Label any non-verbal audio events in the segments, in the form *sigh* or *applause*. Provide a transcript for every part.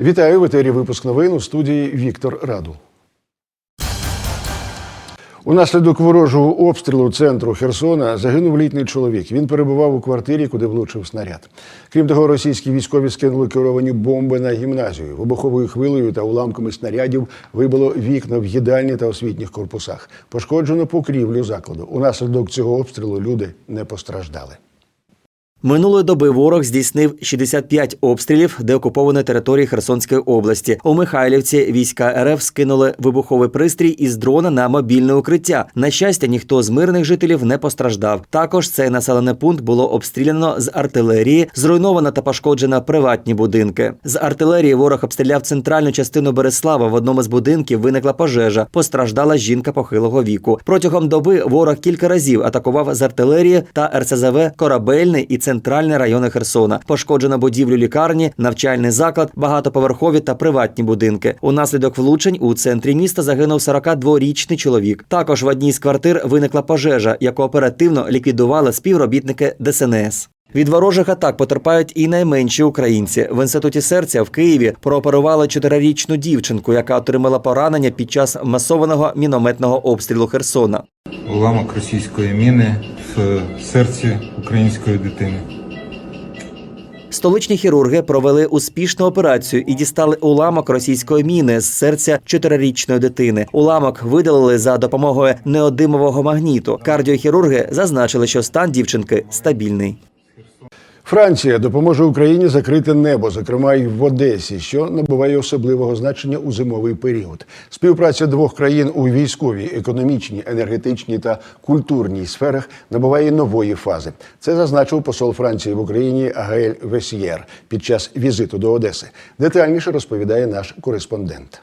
Вітаю в етері випуск новин у студії Віктор Радул. Унаслідок ворожого обстрілу центру Херсона загинув літній чоловік. Він перебував у квартирі, куди влучив снаряд. Крім того, російські військові скинули керовані бомби на гімназію. Вибуховою хвилею та уламками снарядів вибило вікна в їдальні та освітніх корпусах. Пошкоджено покрівлю закладу. Унаслідок цього обстрілу люди не постраждали. Минулої доби ворог здійснив 65 обстрілів деокупованої території Херсонської області. У Михайлівці війська РФ скинули вибуховий пристрій із дрона на мобільне укриття. На щастя, ніхто з мирних жителів не постраждав. Також цей населений пункт було обстріляно з артилерії, зруйновано та пошкоджено приватні будинки. З артилерії ворог обстріляв центральну частину Береслава. В одному з будинків виникла пожежа. Постраждала жінка похилого віку. Протягом доби ворог кілька разів атакував з артилерії та РСЗВ корабельний і центральний райони Херсона. Пошкоджено будівлю лікарні, навчальний заклад, багатоповерхові та приватні будинки. Унаслідок влучень у центрі міста загинув 42-річний чоловік. Також в одній з квартир виникла пожежа, яку оперативно ліквідували співробітники ДСНС. Від ворожих атак потерпають і найменші українці. В інституті серця в Києві прооперували чотирирічну дівчинку, яка отримала поранення під час масованого мінометного обстрілу Херсона. уламок російської міни в серці української дитини. Столичні хірурги провели успішну операцію і дістали уламок російської міни з серця чотирирічної дитини. Уламок видалили за допомогою неодимового магніту. Кардіохірурги зазначили, що стан дівчинки стабільний. Франція допоможе Україні закрити небо, зокрема й в Одесі, що набуває особливого значення у зимовий період. Співпраця двох країн у військовій, економічній, енергетичній та культурній сферах набуває нової фази. Це зазначив посол Франції в Україні Гаель Весьєр під час візиту до Одеси. Детальніше розповідає наш кореспондент.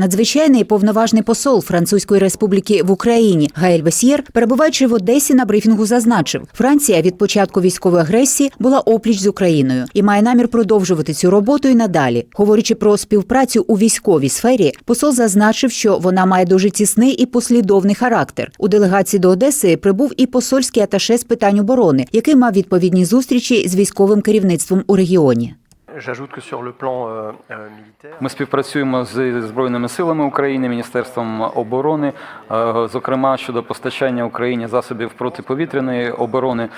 Надзвичайний повноважний посол Французької республіки в Україні Гаель Весьєр, перебуваючи в Одесі на брифінгу, зазначив, Франція від початку військової агресії була опліч з Україною і має намір продовжувати цю роботу і надалі. Говорячи про співпрацю у військовій сфері, посол зазначив, що вона має дуже тісний і послідовний характер. У делегації до Одеси прибув і посольський аташе з питань оборони, який мав відповідні зустрічі з військовим керівництвом у регіоні. Euh, euh, Ми співпрацюємо з Збройними силами України, Міністерством оборони, е, зокрема щодо постачання Україні засобів протиповітряної оборони.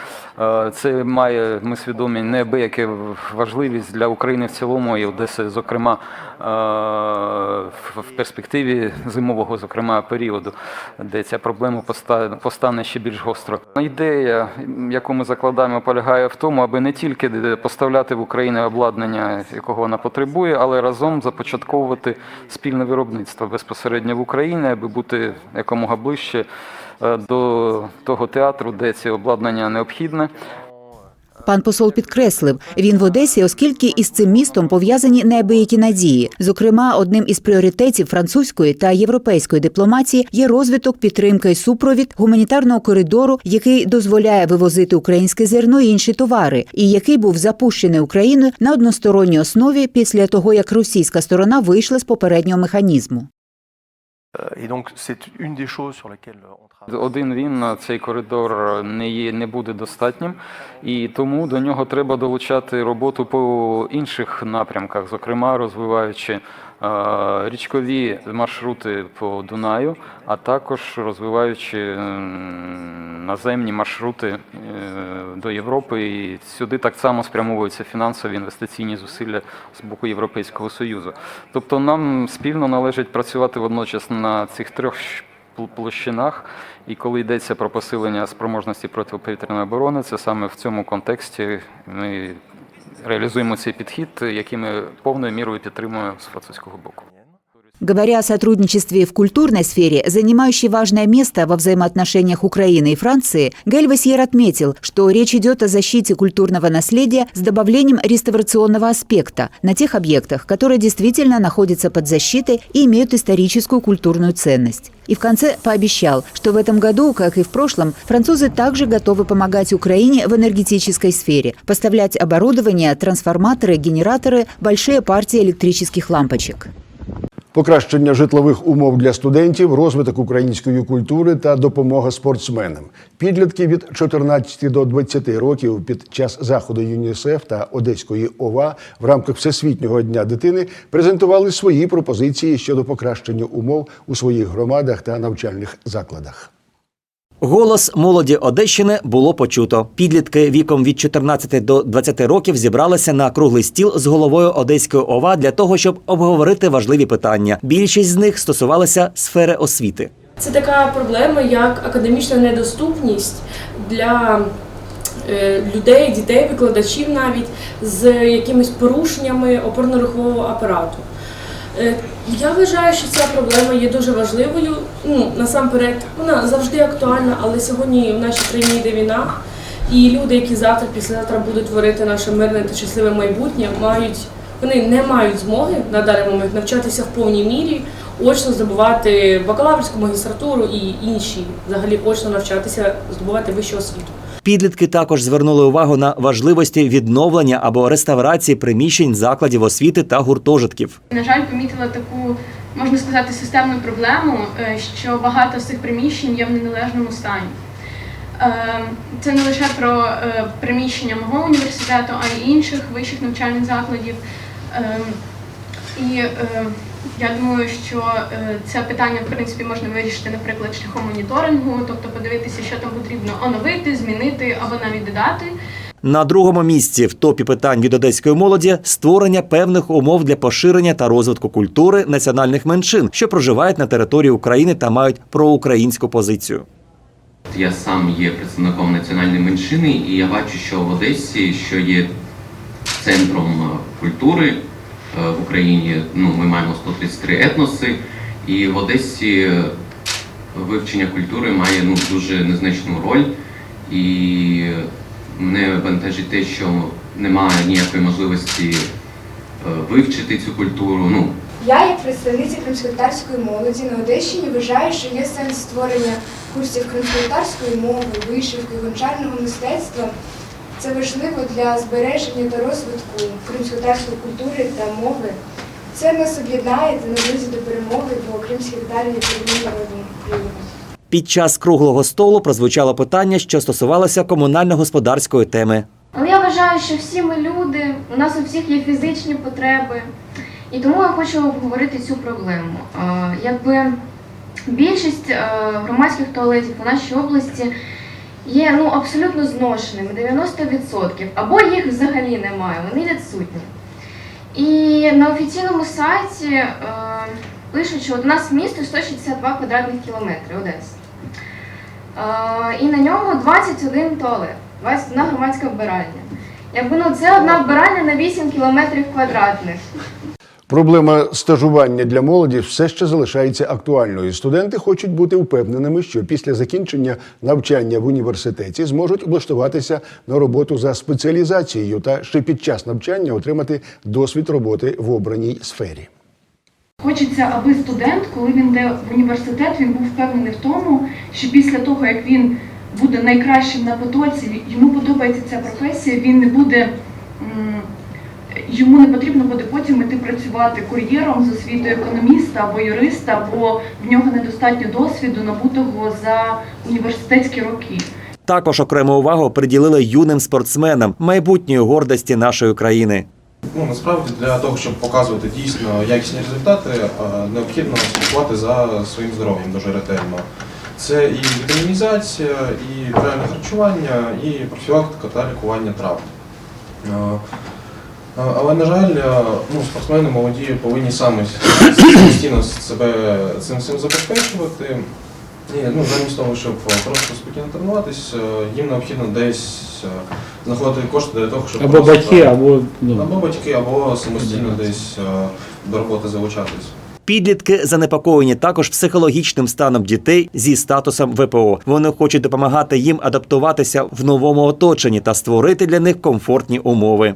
Е, Це має, ми свідомі, неабияке важливість для України в цілому і Одеси, зокрема, в в перспективі зимового, зокрема, періоду, де ця проблема поста- постане ще більш гостро. Ідея, яку ми закладаємо, полягає в тому, аби не тільки поставляти в Україну обладнання, якого вона потребує, але разом започатковувати спільне виробництво безпосередньо в Україні, аби бути якомога ближче е, до того театру, де це обладнання необхідне. Пан посол підкреслив, він в Одесі, оскільки із цим містом пов'язані неабиякі надії. Зокрема, одним із пріоритетів французької та європейської дипломатії є розвиток, підтримка і супровід гуманітарного коридору, який дозволяє вивозити українське зерно і інші товари, і який був запущений Україною на односторонній основі після того, як російська сторона вийшла з попереднього механізму. Один він на цей коридор не є, не буде достатнім, і тому до нього треба долучати роботу по інших напрямках, зокрема розвиваючи е, річкові маршрути по Дунаю, а також розвиваючи м, наземні маршрути е, до Європи. І сюди так само спрямовуються фінансові інвестиційні зусилля з боку Європейського Союзу. Тобто нам спільно належить працювати водночас на цих трьох площинах. І коли йдеться про посилення спроможності протиповітряної оборони, це саме в цьому контексті ми реалізуємо цей підхід, який ми повною мірою підтримуємо з французького боку. Говоря о сотрудничестве в культурной сфере, занимающей важное место во взаимоотношениях Украины и Франции, Галь Васьер отметил, что речь идет о защите культурного наследия с добавлением реставрационного аспекта на тех объектах, которые действительно находятся под защитой и имеют историческую культурную ценность. И в конце пообещал, что в этом году, как и в прошлом, французы также готовы помогать Украине в энергетической сфере, поставлять оборудование, трансформаторы, генераторы, большие партии электрических лампочек. Покращення житлових умов для студентів, розвиток української культури та допомога спортсменам. Підлітки від 14 до 20 років під час заходу ЮНІСЕФ та Одеської ОВА в рамках Всесвітнього дня дитини презентували свої пропозиції щодо покращення умов у своїх громадах та навчальних закладах. Голос молоді Одещини було почуто. Підлітки віком від 14 до 20 років зібралися на круглий стіл з головою Одеської ОВА для того, щоб обговорити важливі питання. Більшість з них стосувалися сфери освіти. Це така проблема, як академічна недоступність для е, людей, дітей, викладачів навіть з якимись порушеннями опорно-рухового апарату. Е, Я вважаю, що ця проблема є дуже важливою. Ну, насамперед, вона завжди актуальна, але сьогодні в нашій країні йде війна, і люди, які завтра, післязавтра будуть творити наше мирне та щасливе майбутнє, мають вони не мають змоги на даний момент навчатися в повній мірі, очно здобувати бакалаврську магістратуру і інші, взагалі очно навчатися, здобувати вищу освіту. Підлітки також звернули увагу на важливості відновлення або реставрації приміщень закладів освіти та гуртожитків. На жаль, помітила таку, можна сказати, системну проблему, е, що багато з цих приміщень є в неналежному стані. Е, Це не лише про е, приміщення мого університету, а й інших вищих навчальних закладів. Е, І я думаю, що е, це питання в принципі можна вирішити, наприклад, шляхом моніторингу, тобто подивитися, що там потрібно оновити, змінити або навіть додати. На другому місці в топі питань від одеської молоді створення певних умов для поширення та розвитку культури національних меншин, що проживають на території України та мають проукраїнську позицію. Я сам є представником національної меншини, і я бачу, що в Одесі, що є центром е, культури в Україні, ну ми маємо 133 етноси, і в Одесі е, вивчення культури має ну дуже незначну роль. І мене бентежить те, що немає ніякої можливості е, вивчити цю культуру. Ну Я, як представниця кримськотарської молоді на Одещині, вважаю, що є сенс створення курсів кримськотарської мови, вишивки, гончарного мистецтва. Це важливо для збереження та розвитку кримськотарської культури та мови. Це нас об'єднає та наблизить до перемоги, бо кримські татари є народом України. Під час круглого столу прозвучало питання, що стосувалося комунально-господарської теми. Але я вважаю, що всі ми люди, у нас у всіх є фізичні потреби. І тому я хочу обговорити цю проблему. Е, Якби більшість е, громадських туалетів у нашій області є ну, абсолютно зношеними, 90%, або їх взагалі немає, вони відсутні. І на офіційному сайті е, пишуть, що у нас місто 162 квадратних кілометри Одеса. Е, і на ньому 21 туалет, 21 громадська вбиральня. Якби ну це одна вбиральня на 8 кілометрів квадратних. Проблема стажування для молоді все ще залишається актуальною. Студенти хочуть бути впевненими, що після закінчення навчання в університеті зможуть облаштуватися на роботу за спеціалізацією та ще під час навчання отримати досвід роботи в обраній сфері. Хочеться, аби студент, коли він йде в університет, він був впевнений в тому, що після того, як він буде найкращим на потоці, йому подобається ця професія, він не буде. Йому не потрібно буде потім іти працювати кур'єром з освітою економіста або юриста, бо в нього недостатньо досвіду набутого за університетські роки. Також окрему увагу приділили юним спортсменам майбутньої гордості нашої країни. Ну насправді для того, щоб показувати дійсно якісні результати, е, необхідно слідкувати за своїм здоров'ям дуже ретельно. Це і вітамінізація, і правильне харчування, і профілактика та лікування травм. Але, на жаль, е, ну, спортсмени молоді повинні самі самостійно себе цим всім забезпечувати. І ну, замість того, щоб просто спокійно тренуватись, е, їм необхідно десь е, знаходити кошти для того, щоб Або просто- батьки, або ну, або батьки, або самостійно десь до роботи залучатись. Підлітки занепокоєні також психологічним станом дітей зі статусом ВПО. Вони хочуть допомагати їм адаптуватися в новому оточенні та створити для них комфортні умови.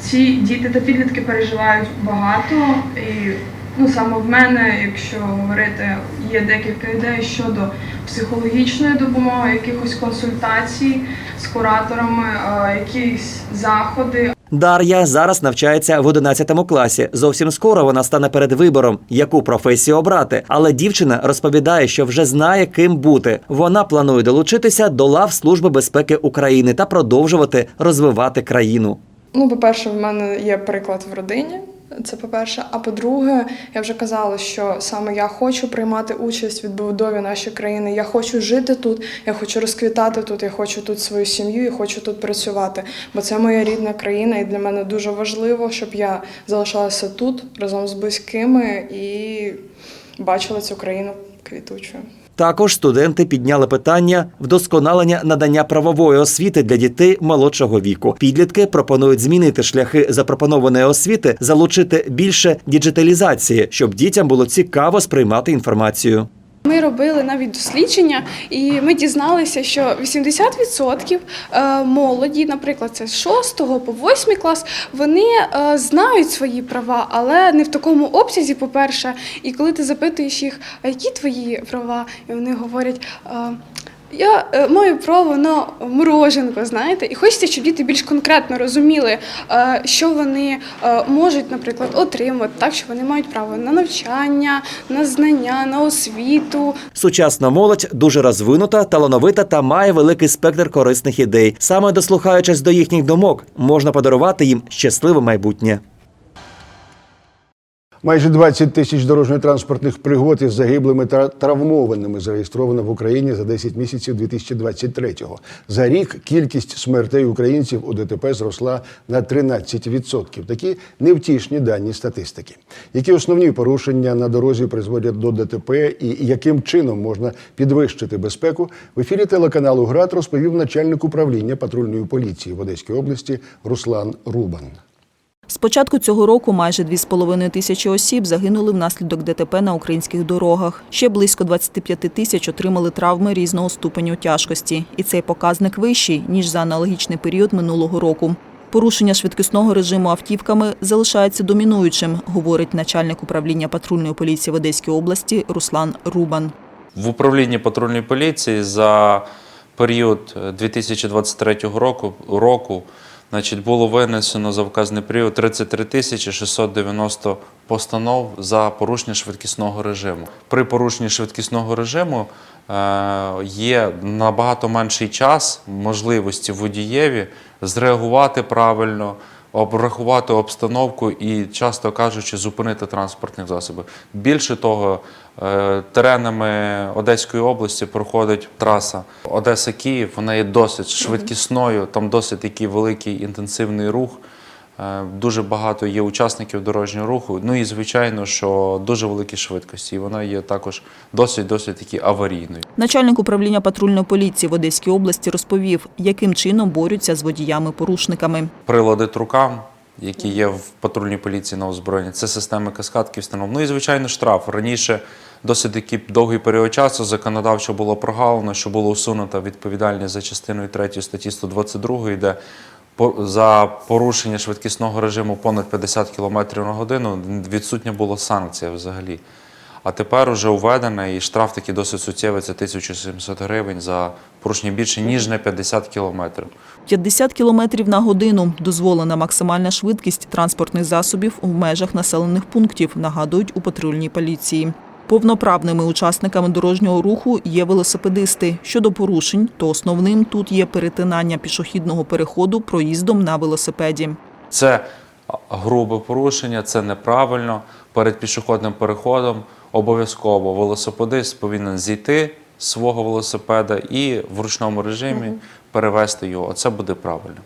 Ці діти та підлітки переживають багато, і ну саме в мене, якщо говорити, є декілька ідей щодо психологічної допомоги, якихось консультацій з кураторами, е, якісь заходи. Дар'я зараз навчається в 11 класі. Зовсім скоро вона стане перед вибором, яку професію обрати. Але дівчина розповідає, що вже знає, ким бути. Вона планує долучитися до лав Служби безпеки України та продовжувати розвивати країну. Ну, по-перше, в мене є приклад в родині. Це по-перше. А по-друге, я вже казала, що саме я хочу приймати участь в відбудові нашої країни. Я хочу жити тут, я хочу розквітати тут, я хочу тут свою сім'ю, я хочу тут працювати. Бо це моя рідна країна, і для мене дуже важливо, щоб я залишалася тут разом з близькими і бачила цю країну квітучою. Також студенти підняли питання вдосконалення надання правової освіти для дітей молодшого віку. Підлітки пропонують змінити шляхи запропонованої освіти, залучити більше діджиталізації, щоб дітям було цікаво сприймати інформацію. Ми робили навіть дослідження, і ми дізналися, що 80% е, молоді, наприклад, це з 6 по 8 клас, вони е, знають свої права, але не в такому обсязі, по-перше. І коли ти запитуєш їх, які твої права, і вони говорять. Я е, маю право на мороженко, знаєте, і хочеться, щоб діти більш конкретно розуміли, е, що вони е, можуть, наприклад, отримати, так що вони мають право на навчання, на знання, на освіту, Сучасна молодь дуже розвинута, талановита та має великий спектр корисних ідей. Саме дослухаючись до їхніх думок, можна подарувати їм щасливе майбутнє. Майже 20 тисяч дорожньо-транспортних пригод із загиблими та травмованими зареєстровано в Україні за 10 місяців 2023-го. За рік кількість смертей українців у ДТП зросла на 13%. Такі невтішні дані статистики. Які основні порушення на дорозі призводять до ДТП і яким чином можна підвищити безпеку? В ефірі телеканалу ГРАД розповів начальник управління патрульної поліції в Одеській області Руслан Рубан. З початку цього року майже 2,5 тисячі осіб загинули внаслідок ДТП на українських дорогах. Ще близько 25 тисяч отримали травми різного ступеню тяжкості. І цей показник вищий, ніж за аналогічний період минулого року. Порушення швидкісного режиму автівками залишається домінуючим, говорить начальник управління патрульної поліції в Одеській області Руслан Рубан. В управлінні патрульної поліції за період е, 2023 року, року значить, було винесено за вказаний період 33 тисячі 690 постанов за порушення швидкісного режиму. При порушенні швидкісного режиму е, є набагато менший час можливості водієві зреагувати правильно, обрахувати обстановку і, часто кажучи, зупинити транспортні засоби. Більше того, е, теренами Одеської області проходить траса Одеса-Київ. Вона є досить швидкісною, там досить такий великий інтенсивний рух. Е, Дуже багато є учасників дорожнього руху. Ну і звичайно, що дуже великі швидкості. І вона є також досить досить таки аварійною. Начальник управління патрульної поліції в Одеській області розповів, яким чином борються з водіями-порушниками. прилади трукам, які є в патрульній поліції на озброєнні. Це системи каскадки встановлено. Ну і звичайно штраф. Раніше досить такий довгий період часу законодавчо було прогалено, що було усунуто відповідальність за частиною 3 статті 122, де за порушення швидкісного режиму понад 50 км на годину відсутня була санкція взагалі. А тепер уже введена і штраф такий досить суттєвий, це 1700 гривень за порушення більше, ніж на 50 кілометрів. 50 км на годину – дозволена максимальна швидкість транспортних засобів у межах населених пунктів, нагадують у патрульній поліції. Повноправними учасниками дорожнього руху є велосипедисти. Щодо порушень, то основним тут є перетинання пішохідного переходу проїздом на велосипеді. Це грубе порушення, це неправильно. Перед пішохідним переходом обов'язково велосипедист повинен зійти з свого велосипеда і в ручному режимі перевести його. Оце буде правильно.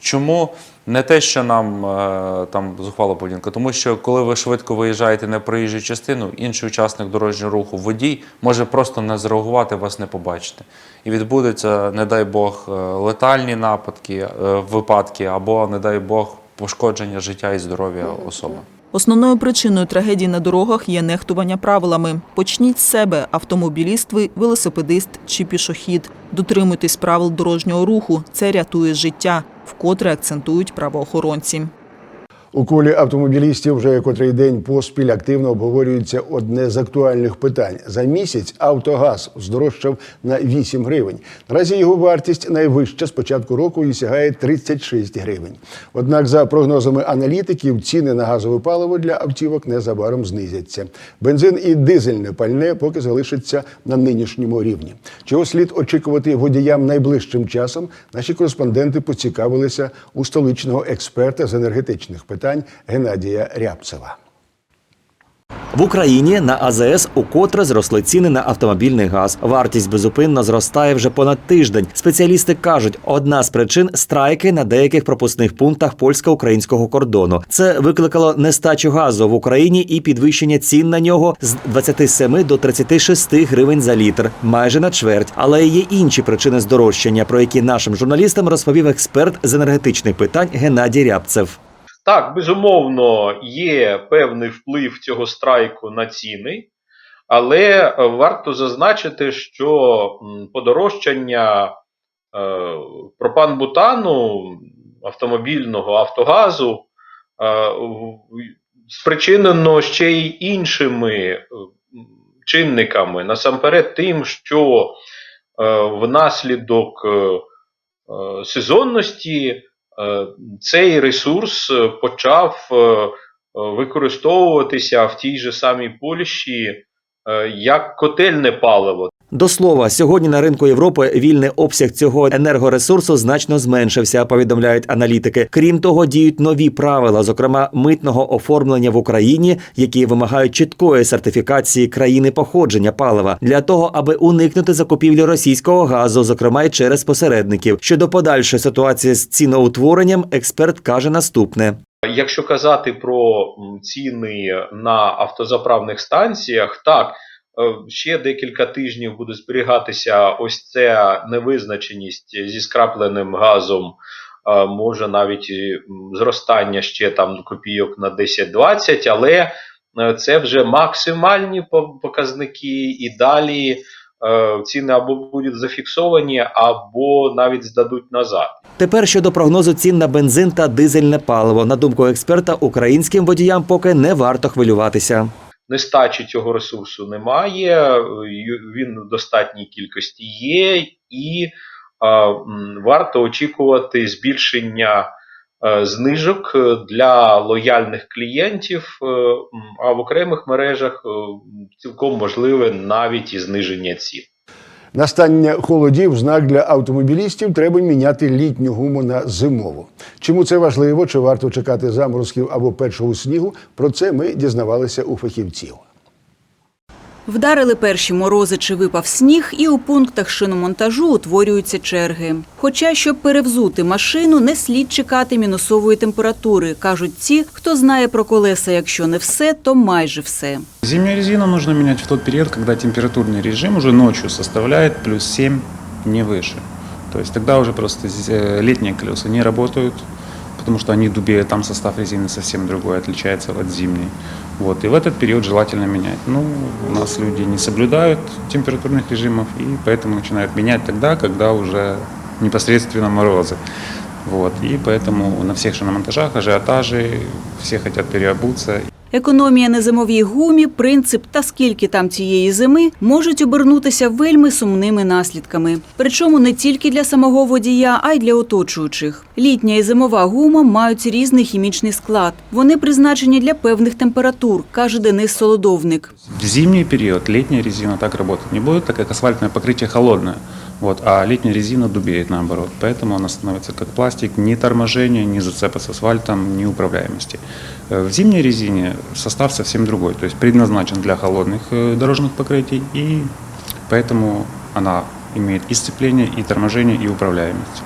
Чому не те, що нам е, там зухвала поведінка, тому що коли ви швидко виїжджаєте на проїжджу частину, інший учасник дорожнього руху, водій, може просто не зреагувати, вас не побачити. І відбудеться, не дай Бог, е, летальні нападки, е, випадки або, не дай Бог, пошкодження життя і здоров'я особи. Основною причиною трагедії на дорогах є нехтування правилами. Почніть з себе – автомобіліст ви, велосипедист чи пішохід. Дотримуйтесь правил дорожнього руху. Це рятує життя, вкотре акцентують правоохоронці. У колі автомобілістів вже котрий день поспіль активно обговорюється одне з актуальних питань. За місяць Автогаз здорожчав на 8 гривень. Наразі його вартість найвища з початку року і сягає 36 гривень. Однак, за прогнозами аналітиків, ціни на газове паливо для автівок незабаром знизяться. Бензин і дизельне пальне поки залишаться на нинішньому рівні. Чого слід очікувати водіям найближчим часом? Наші кореспонденти поцікавилися у столичного експерта з енергетичних питань Геннадія Рябцева. В Україні на АЗС укотре зросли ціни на автомобільний газ. Вартість безупинно зростає вже понад тиждень. Спеціалісти кажуть, одна з причин страйки на деяких пропускних пунктах польсько-українського кордону. Це викликало нестачу газу в Україні і підвищення цін на нього з 27 до 36 гривень за літр, майже на чверть. Але є інші причини здорожчання, про які нашим журналістам розповів експерт з енергетичних питань Геннадій Рябцев. Так, безумовно, є певний вплив цього страйку на ціни, але е, варто зазначити, що подорожчання е, пропан-бутану автомобільного автогазу е, спричинено ще й іншими чинниками. Насамперед, тим, що внаслідок сезонності цей ресурс е, почав е, е, використовуватися в тій же самій Польщі е, як котельне паливо. До слова, сьогодні на ринку Європи вільний обсяг цього енергоресурсу значно зменшився, повідомляють аналітики. Крім того, діють нові правила, зокрема митного оформлення в Україні, які вимагають чіткої сертифікації країни походження палива для того, аби уникнути закупівлі російського газу, зокрема й через посередників. Щодо подальшої ситуації з ціноутворенням, експерт каже наступне. Якщо казати про ціни на автозаправних станціях, так ще декілька тижнів буде зберігатися ось ця невизначеність зі скрапленим газом. е, Може навіть зростання ще там копійок на 10-20, але е, це вже максимальні показники, і далі е, ціни або будуть зафіксовані, або навіть здадуть назад. Тепер щодо прогнозу цін на бензин та дизельне паливо. На думку експерта, українським водіям поки не варто хвилюватися. Нестачі цього ресурсу немає, він в достатній кількості є, і варто очікувати збільшення е, знижок для лояльних клієнтів, е, а в окремих мережах е, цілком можливе навіть і зниження цін. Настання холодів знак для автомобілістів треба міняти літню гуму на зимову. Чому це важливо? Чи варто чекати заморозків або першого снігу? Про це ми дізнавалися у фахівців. Вдарили перші морози чи випав сніг, і у пунктах шиномонтажу утворюються черги. Хоча, щоб перевзути машину, не слід чекати мінусової температури, кажуть ті, хто знає про колеса, якщо не все, то майже все. Зимнюю резину нужно менять в тот период, когда температурный режим уже ночью составляет плюс 7, не выше. То есть тогда уже просто э, летние колеса не работают, Потому что они дубеют, там состав резины совсем другой, отличается от зимней. Вот, и в этот период желательно менять. Ну, у нас люди не соблюдают температурных режимов, и поэтому начинают менять тогда, когда уже непосредственно морозы. Вот, и поэтому на всех шиномонтажах ажиотажи, все хотят переобуться. Економія на зимовій гумі, принцип та скільки там цієї зими можуть обернутися вельми сумними наслідками. Причому не тільки для самого водія, а й для оточуючих. Літня і зимова гума мають різний хімічний склад. Вони призначені для певних температур, каже Денис Солодовник. В зимний период летняя резина так работать не будет, так как асфальтное покрытие холодное. Вот, а летняя резина дубеет наоборот. Поэтому она становится как пластик, ни торможения, ни зацепа с асфальтом, ни управляемости. Э, В зимней резине состав совсем другой, то есть предназначен для холодных э, дорожных покрытий, и поэтому она имеет и сцепление, и торможение, и управляемость.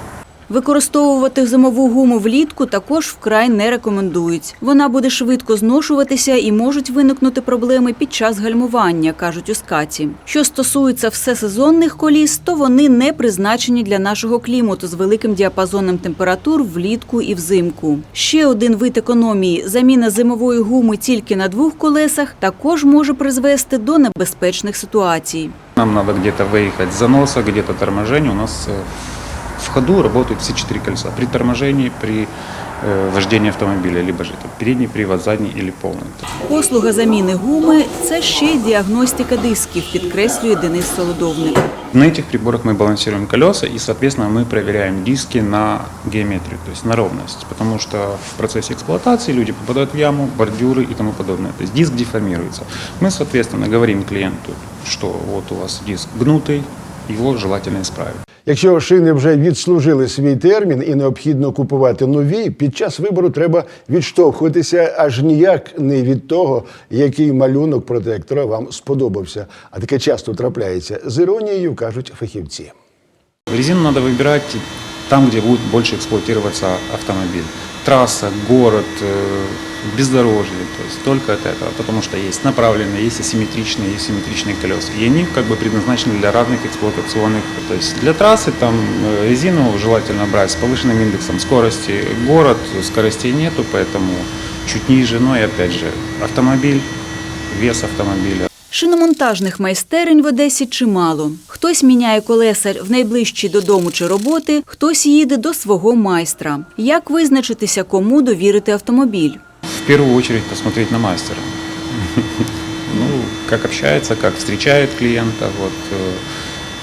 Використовувати зимову гуму влітку також вкрай не рекомендують. Вона буде швидко зношуватися і можуть виникнути проблеми під час гальмування, кажуть у скаті. Що стосується всесезонних коліс, то вони не призначені для нашого клімату з великим діапазоном температур влітку і взимку. Ще один вид економії заміна зимової гуми тільки на двох колесах також може призвести до небезпечних ситуацій. Нам надо где-то выехать с заноса, где-то. У нас э, ходу работают все четыре колеса. При торможении, при э, вождении автомобиля, либо же это передний привод, задний или полный. Послуга заміни гуми це ще й діагностика дисків, підкреслює Денис Солодовник. На этих приборах мы балансируем колеса и, соответственно, мы проверяем диски на геометрию, то есть на ровность, потому что в процессе эксплуатации люди попадают в яму, бордюры и тому подобное. То есть диск деформируется. Мы, соответственно, говорим клиенту, что вот у вас диск гнутый, его желательно исправить. Якщо шини вже відслужили свій термін і необхідно купувати нові, під час вибору треба відштовхуватися аж ніяк не від того, який малюнок протектора вам сподобався. А таке часто трапляється з іронією, кажуть фахівці. Резину треба выбирать там, где будет больше эксплуатироваться автомобиль. Трасса, город, э, бездорожье, то есть только от этого, потому что есть направленные, есть асимметричные, есть симметричные колеса. И они как бы предназначены для разных эксплуатационных. То есть для трассы там э, резину желательно брать с повышенным индексом скорости. Город, скоростей нету, поэтому чуть ниже, но и опять же автомобиль, вес автомобиля, Шиномонтажних майстерень в Одесі чимало. Хтось міняє колеса в найближчі додому чи роботи, хтось їде до свого майстра. Як визначитися, кому довірити автомобіль? в первую очередь посмотреть на мастера. *laughs* Ну, как общается, как встречает клиента, вот, э,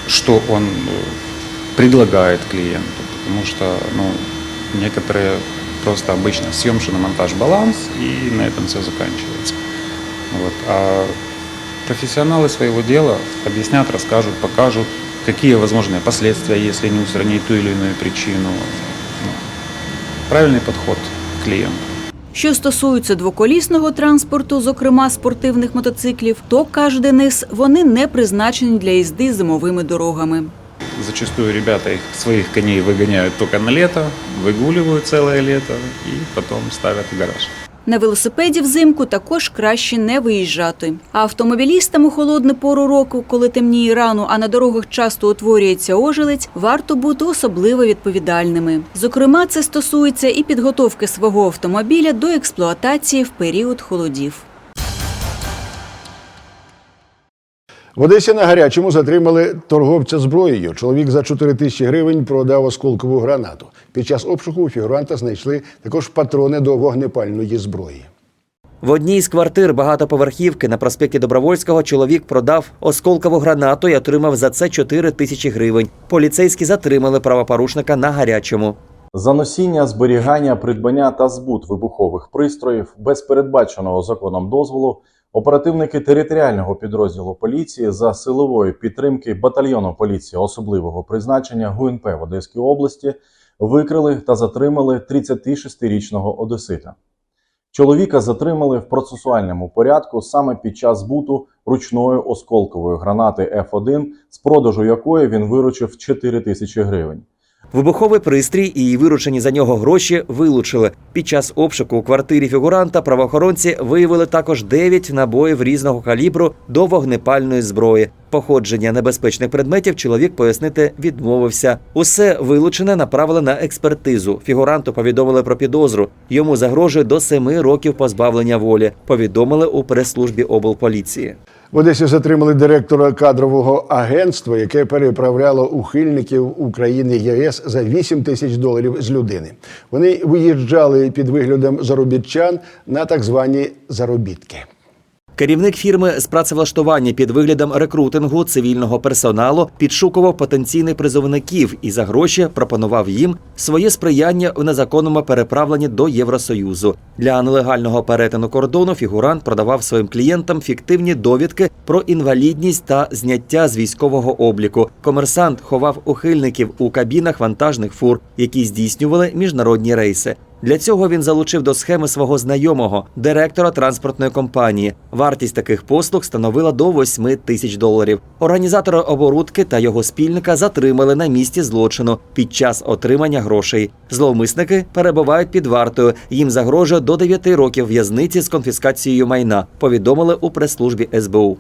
что он э, предлагает клиенту. Потому что, ну, некоторые просто обычно съем, на монтаж баланс, и на этом все заканчивается. Вот. А профессионалы своего дела объяснят, расскажут, покажут, какие возможные последствия, если не устранить ту или иную причину. Ну, правильный подход к клиенту. Що стосується двоколісного транспорту, зокрема спортивних мотоциклів, то каже Денис, вони не призначені для їзди зимовими дорогами. Зачастую ребята их, своих коней выгоняют только на лето, выгуливают целое лето и потом ставят в гараж. На велосипеді взимку також краще не виїжджати. А автомобілістам у холодну пору року, коли темніє рану, а на дорогах часто утворюється ожелець, варто бути особливо відповідальними. Зокрема, це стосується і підготовки свого автомобіля до експлуатації в період холодів. В Одесі на гарячому затримали торговця зброєю. Чоловік за 4 тисячі гривень продав осколкову гранату. Під час обшуку у фігуранта знайшли також патрони до вогнепальної зброї. В одній з квартир багатоповерхівки на проспекті Добровольського чоловік продав осколкову гранату і отримав за це 4 тисячі гривень. Поліцейські затримали правопорушника на гарячому. За носіння, зберігання, придбання та збут вибухових пристроїв без передбаченого законом дозволу оперативники територіального підрозділу поліції за силової підтримки батальйону поліції особливого призначення ГУНП в Одеській області викрили та затримали 36-річного одесита. Чоловіка затримали в процесуальному порядку саме під час збуту ручної осколкової гранати F1, з продажу якої він виручив 4 тисячі гривень. Вибуховий пристрій і виручені за нього гроші вилучили. Під час обшуку у квартирі фігуранта правоохоронці виявили також 9 набоїв різного калібру до вогнепальної зброї. Походження небезпечних предметів чоловік пояснити відмовився. Усе вилучене направили на експертизу. Фігуранту повідомили про підозру. Йому загрожує до 7 років позбавлення волі. Повідомили у прес-службі облполіції. В Одесі затримали директора кадрового агентства, яке переправляло ухильників України ЄС за 8 тисяч доларів з людини. Вони виїжджали під виглядом заробітчан на так звані заробітки. Керівник фірми з працевлаштування під виглядом рекрутингу цивільного персоналу підшукував потенційних призовників і за гроші пропонував їм своє сприяння в незаконному переправленні до Євросоюзу. Для нелегального перетину кордону фігурант продавав своїм клієнтам фіктивні довідки про інвалідність та зняття з військового обліку. Комерсант ховав ухильників у кабінах вантажних фур, які здійснювали міжнародні рейси. Для цього він залучив до схеми свого знайомого, директора транспортної компанії. Вартість таких послуг становила до 8 тисяч доларів. Організатора оборудки та його спільника затримали на місці злочину під час отримання грошей. Зловмисники перебувають під вартою. Їм загрожує до 9 років в'язниці з конфіскацією майна. Повідомили у прес-службі СБУ.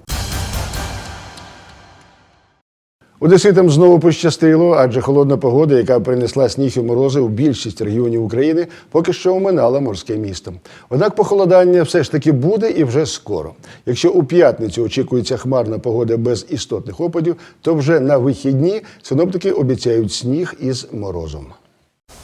Одеситам знову пощастило, адже холодна погода, яка принесла сніг і морози у більшість регіонів України, поки що оминала морське місто. Однак похолодання все ж таки буде і вже скоро. Якщо у п'ятницю очікується хмарна погода без істотних опадів, то вже на вихідні синоптики обіцяють сніг із морозом.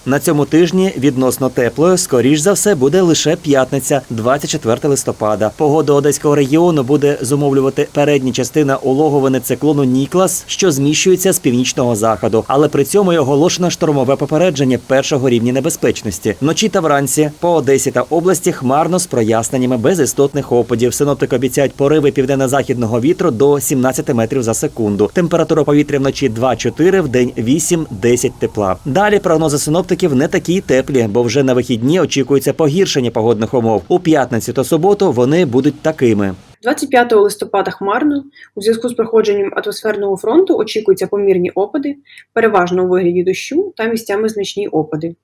На цьому тижні відносно теплою, скоріш за все, буде лише п'ятниця, 24 листопада. Погода одеського регіону буде зумовлювати передня частина улоговини циклону Ніклас, що зміщується з північного заходу. Але при цьому й оголошено штормове попередження першого рівня небезпечності. Вночі та вранці по Одесі та області хмарно з проясненнями без істотних опадів. Синоптики обіцяють пориви південно-західного вітру до 17 метрів за секунду. Температура повітря вночі 2-4, в день 8-10 тепла. Далі прогнози синоптиків не такі теплі, бо вже на вихідні очікується погіршення погодних умов. У п'ятницю та суботу вони будуть такими. 25 листопада хмарно. У зв'язку з проходженням атмосферного фронту очікуються помірні опади, переважно у вигляді дощу та місцями значні опади.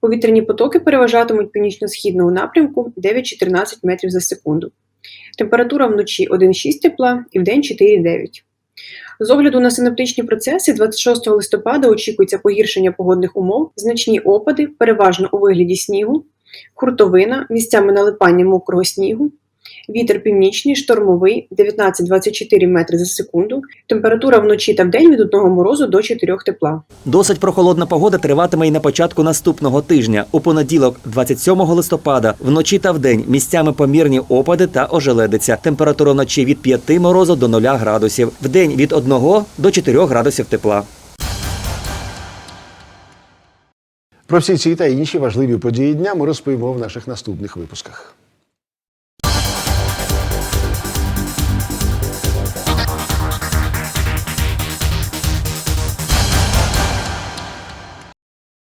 Повітряні потоки переважатимуть північно-східного напрямку 9-14 метрів за секунду. Температура вночі 1,6 тепла і вдень 4,9. З огляду на синаптичні процеси 26 листопада очікується погіршення погодних умов, значні опади, переважно у вигляді снігу, хуртовина, місцями налипання мокрого снігу, вітер північний, штормовий 19-24 метри за секунду, температура вночі та вдень від 1 морозу до 4 тепла. Досить прохолодна погода триватиме і на початку наступного тижня. У понеділок, 27 листопада, вночі та вдень місцями помірні опади та ожеледиця. Температура вночі від 5 морозу до 0 градусів, вдень від 1 до 4 градусів тепла. Про всі ці та інші важливі події дня ми розповімо в наших наступних випусках.